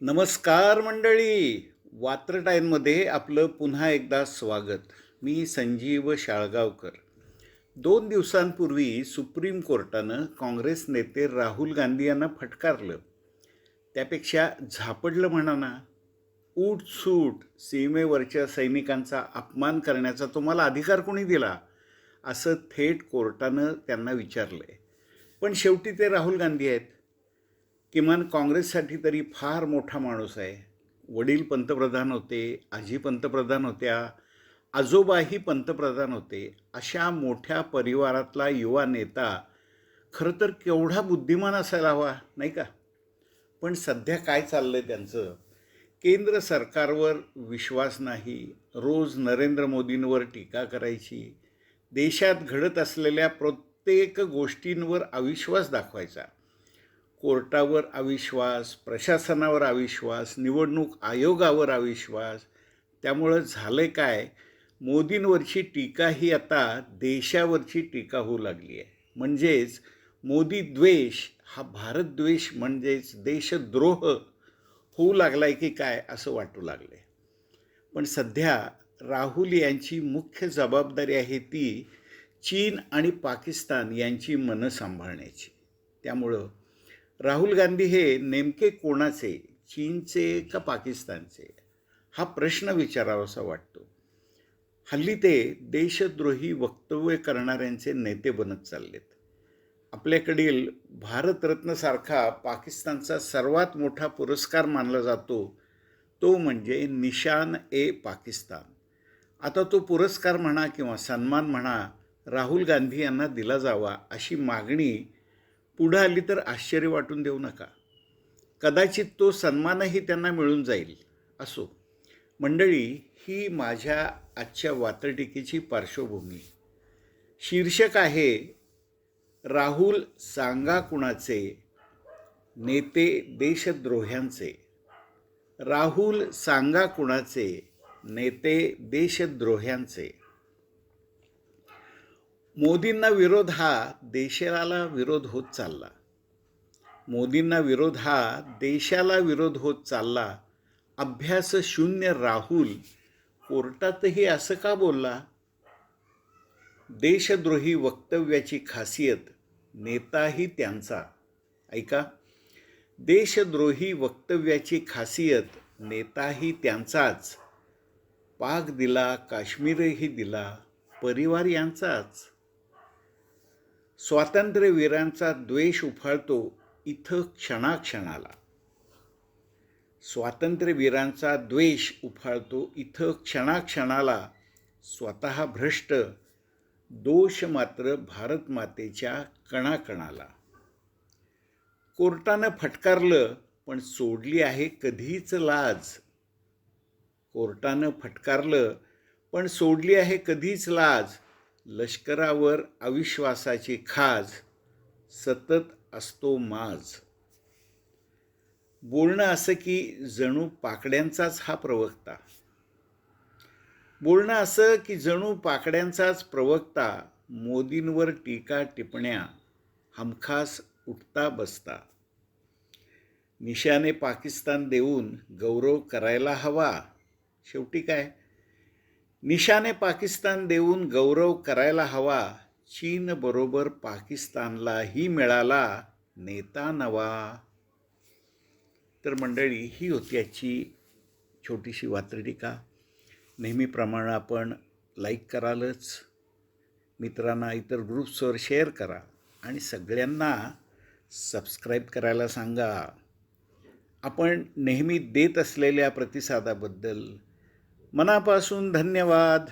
नमस्कार मंडळी. वात्रटाईनमध्ये आपलं पुन्हा एकदा स्वागत. मी संजीव शाळगावकर. दोन दिवसांपूर्वी सुप्रीम कोर्टानं काँग्रेस नेते राहुल गांधी यांना फटकारलं. त्यापेक्षा झापडलं म्हणा ना सूट सीमेवरच्या सैनिकांचा अपमान करण्याचा तुम्हाला अधिकार कोणी दिला? असं थेट कोर्टानं त्यांना विचारलं आहे पण शेवटी ते राहुल गांधी आहेत. किमान काँग्रेससाठी तरी फार मोठा माणूस आहे. वडील पंतप्रधान होते आजी पंतप्रधान होत्या आजोबाही पंतप्रधान होते. अशा मोठ्या परिवारातला युवा नेता खरं तर केवढा बुद्धिमान असायला हवा नाही का? पण सध्या काय चाललं आहे त्यांचं? केंद्र सरकारवर विश्वास नाही. रोज नरेंद्र मोदींवर टीका करायची. देशात घडत असलेल्या प्रत्येक गोष्टींवर अविश्वास दाखवायचा. कोर्टावर अविश्वास प्रशासनावर अविश्वास निवडणूक आयोगावर अविश्वास. त्यामुळं झालं काय? मोदींवरची टीका ही आता देशावरची टीका होऊ लागली आहे म्हणजेच मोदी द्वेष हा भारत द्वेष म्हणजेच देशद्रोह होऊ लागला आहे की काय असं वाटू लागलं आहे पण सध्या राहुल यांची मुख्य जबाबदारी आहे ती चीन आणि पाकिस्तान यांची मनं सांभाळण्याची. त्यामुळं राहुल गांधी हे नेमके कोणाचे? चीनचे का पाकिस्तानचे? हा प्रश्न विचारावासा वाटतो. हल्ली ते देशद्रोही वक्तव्य करणाऱ्यांचे नेते बनत चाललेत. आपल्याकडील भारतरत्नसारखा पाकिस्तानचा सर्वात मोठा पुरस्कार मानला जातो तो म्हणजे निशान ए पाकिस्तान. आता तो पुरस्कार म्हणा किंवा सन्मान म्हणा राहुल गांधी यांना दिला जावा अशी मागणी पुढं आली तर आश्चर्य वाटून देऊ नका. कदाचित तो सन्मानही त्यांना मिळून जाईल असो. मंडळी ही माझ्या आजच्या वातटिकेची पार्श्वभूमी. शीर्षक आहे राहुल सांगा कुणाचे नेते देशद्रोह्यांचे. राहुल सांगा कुणाचे नेते देशद्रोह्यांचे. मोदींना विरोध हा देशाला विरोध होत चालला. मोदींना विरोध हा देशाला विरोध होत चालला. अभ्यास शून्य राहुल कोर्टातही असं का बोलला? देशद्रोही वक्तव्याची खासियत नेताही त्यांचा. ऐका. देशद्रोही वक्तव्याची खासियत नेताही त्यांचाच. पाक दिला काश्मीरही दिला परिवार यांचाच. स्वातंत्र्यवीरांचा द्वेष उफाळतो इथं क्षणाक्षणाला. स्वातंत्र्यवीरांचा द्वेष उफाळतो इथं क्षणाक्षणाला. स्वतः भ्रष्ट दोष मात्र भारतमातेच्या कणाकणाला. कोर्टानं फटकारलं पण सोडली आहे कधीच लाज. कोर्टानं फटकारलं पण सोडली आहे कधीच लाज. लष्करावर अविश्वासाची खाज सतत असतो माज. बोलणं असं की जणू पाकड्यांचाच हा प्रवक्ता. बोलणं असं की जणू पाकड्यांचाच प्रवक्ता मोदींवर टीका टिपण्या हमखास उठता बसता. निशाने पाकिस्तान देऊन गौरव करायला हवा. शेवटी काय? निशाने पाकिस्तान देऊन गौरव करायला हवा चीनबरोबर पाकिस्तानलाही मिळाला नेता नवा. तर मंडळी ही होती याची छोटीशी वात्रटिका नेहमीप्रमाणे आपण लाईक करालच मित्रांना इतर ग्रुप्सवर शेअर करा आणि सगळ्यांना सबस्क्राईब करायला सांगा. आपण नेहमी देत असलेल्या प्रतिसादाबद्दल मनापासून धन्यवाद.